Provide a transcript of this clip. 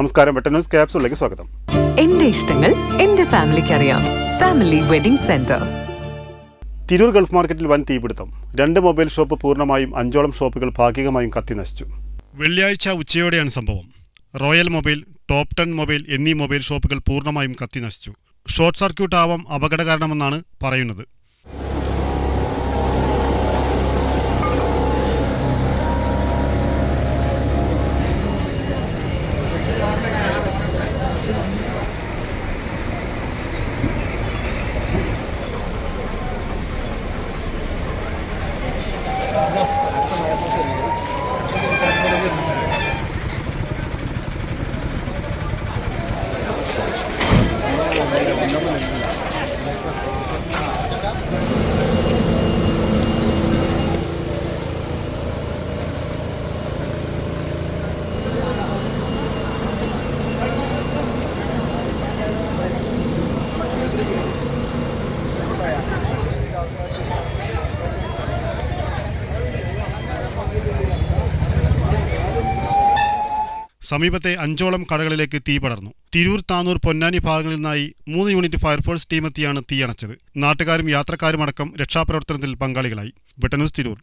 നമസ്കാരം. വെട്ട ന്യൂസ് ക്യാപ്സുകളിലേക്ക് സ്വാഗതം. എന്റെ ഇഷ്ടങ്ങൾ എന്റെ ഫാമിലിക്ക് അറിയാം. Family wedding centre. Tirur Gulf മാർക്കറ്റിൽ വൻ തീപിടുത്തം. രണ്ട് മൊബൈൽ ഷോപ്പ് പൂർണമായും അഞ്ചോളം ഷോപ്പുകൾ ഭാഗികമായും കത്തി നശിച്ചു. വെള്ളിയാഴ്ച ഉച്ചയോടെയാണ് സംഭവം. Royal mobile top ten mobile എന്നീ മൊബൈൽ ഷോപ്പുകൾ പൂർണമായും കത്തി നശിച്ചു. ഷോർട്ട് സർക്യൂട്ട് ആവാം അപകടകാരണമെന്നാണ് പറയുന്നത്. 什么不能 സമീപത്തെ അഞ്ചോളം കടകളിലേക്ക് തീ പടർന്നു. തിരൂർ താനൂർ പൊന്നാനി ഭാഗങ്ങളിൽ നിന്നായി മൂന്ന് യൂണിറ്റ് ഫയർഫോഴ്സ് ടീമെത്തിയാണ് തീയണച്ചത് നാട്ടുകാരും യാത്രക്കാരുമടക്കം രക്ഷാപ്രവർത്തനത്തിൽ പങ്കാളികളായി. ബ്രിട്ടനൂസ് തിരൂർ.